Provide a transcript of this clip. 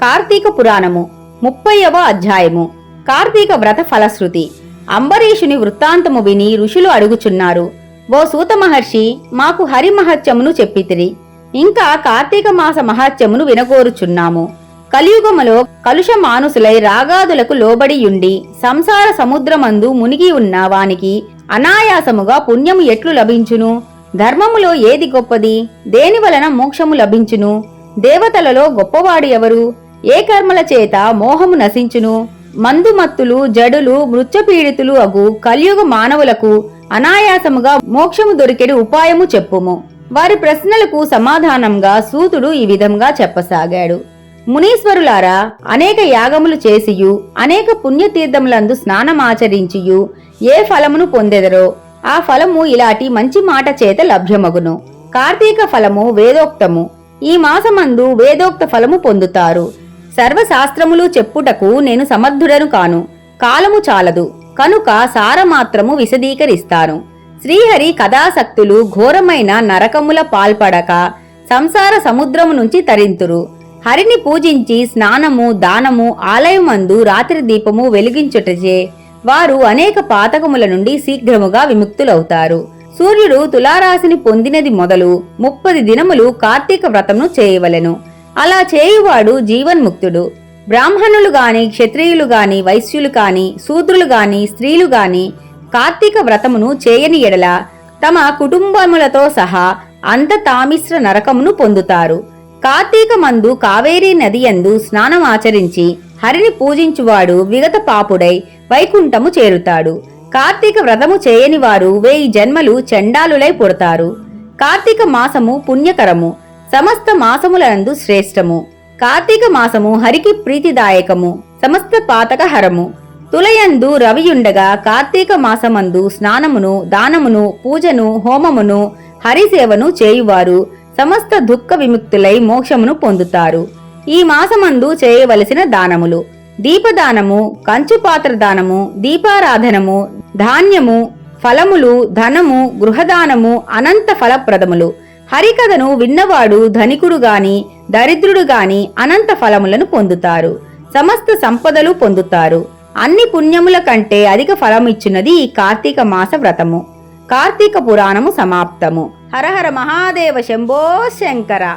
కార్తీక పురాణము ముప్పైవ అధ్యాయము. కార్తీక వ్రత ఫలశ్రుతి. అంబరీషుని వృత్తాంతము విని ఋషులు అడుగుచున్నారు ఓ సూత మహర్షి మాకు హరి మహత్యమును చెప్పితిరి. ఇంకా కార్తీక మాస మహత్యమును వినగోరుచున్నాము. కలియుగములో కలుష మానుసులై రాగాదులకు లోబడియుండి సంసార సముద్రమందు మునిగి ఉన్న వానికి అనాయాసముగా పుణ్యము ఎట్లు లభించును? ధర్మములో ఏది గొప్పది? దేని వలన మోక్షము లభించును? దేవతలలో గొప్పవాడు ఎవరు? ఏ కర్మల చేత మోహము నశించును? మందుమత్తులు జడులు మృత్యపీడితులు అగు కలియుగ మానవులకు అనాయాసముగా మోక్షము దొరికెడు ఉపాయము చెప్పుము. వారి ప్రశ్నలకు సమాధానంగా సూతుడు ఈ విధంగా చెప్పసాగాడు. మునీశ్వరులారా అనేక యాగములు చేసియు అనేక పుణ్యతీర్థములందు స్నానమాచరించియు ఏ ఫలమును పొందెదరో ఆ ఫలము ఇలాంటి మంచి మాట చేత లభ్యమగును. కార్తీక ఫలము వేదోక్తము. ఈ మాసమందు వేదోక్త ఫలము పొందుతారు. సర్వశాస్త్రములు చెప్పుటకు నేను సమర్థుడను కాను. కాలము చాలదు. కనుక సారమాత్రము విశదీకరిస్తాను. శ్రీహరి కథాసక్తులు ఘోరమైన నరకముల పాల్పడక సంసార సముద్రము నుంచి తరింతురు. హరిని పూజించి స్నానము దానము ఆలయమందు రాత్రి దీపము వెలిగించుటచే వారు అనేక పాతకముల నుండి శీఘ్రముగా విముక్తులవుతారు. సూర్యుడు తులారాశిని పొందినది మొదలు ముప్పది దినములు కార్తీక వ్రతమును చేయవలెను. అలా చేయువాడు జీవన్ముక్తుడు. బ్రాహ్మణులు గాని క్షత్రియులు గాని వైశ్యులు కాని శూద్రులు గాని స్త్రీలు గాని కార్తీక వ్రతమును చేయని ఎడల తమ కుటుంబములతో సహా అంత తామిశ్ర నరకమును పొందుతారు. కార్తీక మందు కావేరీ నది యందు స్నానమాచరించి హరిని పూజించువాడు విగత పాపుడై వైకుంఠము చేరుతాడు. కార్తీక వ్రతము చేయని వారు వేయి జన్మలు చండాలులై పుడతారు. కార్తీక మాసము పుణ్యకరము. సమస్త మాసములందు శ్రేష్టము. కార్తీక మాసము హరికి ప్రీతిదాయకము. సమస్త పాతకహరము. తులయందు రవియుండగా కార్తీక మాసమందు స్నానమును దానమును పూజను హోమమును హరిసేవను చేయువారు. సమస్త దుఃఖ విముక్తులై మోక్షమును పొందుతారు. ఈ మాసమందు చేయవలసిన దానములు. దీపదానము కంచుపాత్ర దానము దీపారాధనము ధాన్యము ఫలములు ధనము గృహదానము అనంత ఫలప్రదములు. హరికథను విన్నవాడు ధనికుడు గాని దరిద్రుడు గాని అనంత ఫలములను పొందుతారు. సమస్త సంపదలు పొందుతారు. అన్ని పుణ్యముల కంటే అధిక ఫలమిచ్చినది ఈ కార్తీక మాస వ్రతము. కార్తీక పురాణము సమాప్తము. హరహర మహాదేవ శంభో శంకర.